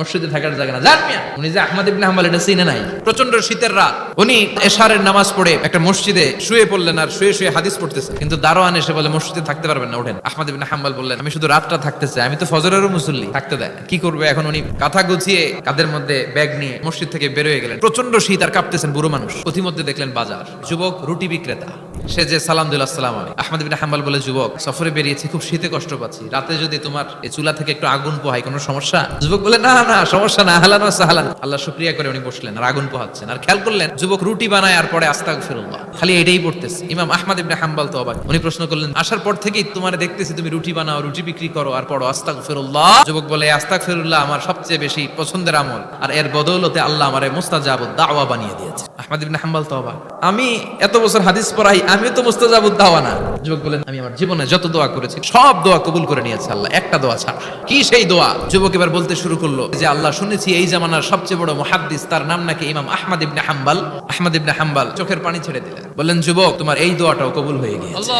মসজিদে থাকার জায়গা না। যান মিয়া, উনি যে আহমদ ইবনে হাম্বল, এটা চিনে নাই। প্রচণ্ড শীতের রাত। উনি এশারের নামাজ পড়ে একটা মসজিদে শুয়ে পড়লেন আর শুয়ে শুয়ে হাদিস পড়তেছে কিন্তু দারোয়ান এসে বলে, মসজিদে থাকতে পারবেন না, ওঠেন। আহমদ ইবনে হাম্বল বললেন, আমি শুধু রাতটা থাকতে চাই। আমি তো ফজরেরও মুসল্লি, থাকতে দেয় কি করবে? এখন উনি কাঁথা গুছিয়ে কাদের মধ্যে ব্যাগ নিয়ে মসজিদ থেকে বেরোয় গেলেন। প্রচণ্ড শীত আর কাঁপতেছেন বুড়ো মানুষ। প্রতিমধ্যে দেখলেন বাজার। যুবক, রুটি বিক্রেতা। সে যে সালাম দিল, আসসালাম আলী আহমদ বিন হাম্বাল বলে, যুবক, সফরে বেরিয়েছি, খুব শীতে কষ্ট পাচ্ছি। রাতে যদি তোমার এই চুলা থেকে একটু আগুন পোহাই কোনো সমস্যা? যুবক বলে, না না, সমস্যা না হালান সাহালান আল্লাহ শুক্রিয়া করে উনি বসলেন, আর আগুন পোহাচ্ছেন। আর খেয়াল করলেন, যুবক রুটি বানায় আর পরে আস্তাক ফিরুল্লাহ খালি এটাই পড়তেছে। ইমাম আহমদ ইবনে হাম্বল তো অবাক। উনি প্রশ্ন করলেন, আসার পর থেকেই তোমার দেখতেছি, তুমি রুটি বানাও, রুটি বিক্রি করো আর পড়ো আস্তাক ফিরুল্লাহ যুবক বলে আস্তাক ফিরুল্লাহ আমার সবচেয়ে বেশি পছন্দের আমল। আর এর বদৌলতে আল্লাহ আমারে মুস্তাজাবুদ দাওয়া বানিয়ে দিয়েছে। আহমদ ইবনে হাম্বল তো অবাক। আমি এত বছর হাদিস পড়াই আমি তো মুস্তাজাবুদ দাওয়া না। যুবক বলেন আমি আমার জীবনে যত দোয়া করেছি, সব দোয়া কবুল করে নিয়েছে আল্লাহ, একটা দোয়া ছাড়া। কি সেই দোয়া? যুবক এবার বলতে শুরু করল যে, আল্লাহ শুনেছি এই জামানার সবচেয়ে বড় মুহাদ্দিস, তার নাম নাকি ইমাম আহমদ ইবনে হাম্বাল। আহমদ ইবনে হাম্বাল চোখের পানি ছেড়ে দিলেন। বললেন যুবক তোমার এই দোয়াটাও কবুল হয়ে গিয়েছে।